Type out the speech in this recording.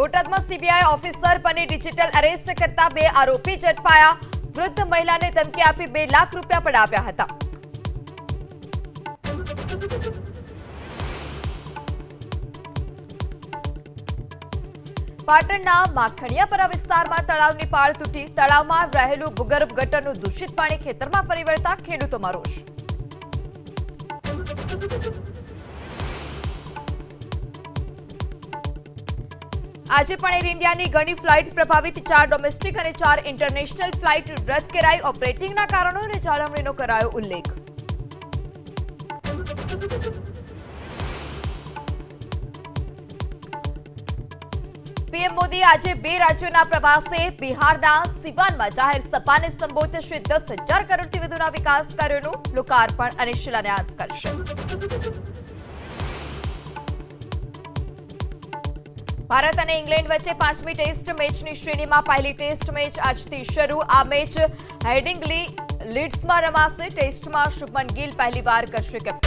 બોટાદમાં CBI officer બની digital arrest કરતા બે આરોપી ઝડપાયા. વૃદ્ધ મહિલાને ધમકી આપી બે લાખ રૂપિયા પડાવ્યા હતા. પાટણના માખણિયાપરા વિસ્તારમાં તળાવની પાળ તૂટી, તળાવમાં રહેલું ભૂગર્ભ ગટરનું દૂષિત પાણી ખેતરમાં ફરી વળતા ખેડૂતોમાં રોષ. આજે પણ એર ઇન્ડિયાની ઘણી ફ્લાઇટ પ્રભાવિત, ચાર ડોમેસ્ટિક અને ચાર ઇન્ટરનેશનલ ફ્લાઇટ રદ કરાઈ. ઓપરેટિંગના કારણો અને જાળવણીનો કરાયો ઉલ્લેખ. પીએમ મોદી આજે બે રાજ્યોના પ્રવાસે બિહારના સિવાનમાં જાહેર સભાને સંબોધશે દસ હજાર કરોડથી વધુના વિકાસ કાર્યોનું લોકાર્પણ અને શિલાન્યાસ કરશે. ભારત અને ઇંગ્લેન્ડ વચ્ચે પાંચમી ટેસ્ટ મેચની શ્રેણીમાં પહેલી ટેસ્ટ મેચ આજથી શરૂ. આ મેચ હેડિંગલી લીડ્સમાં રમાશે. ટેસ્ટમાં શુભમન ગિલ પહેલીવાર કરશે કેપ્ટન.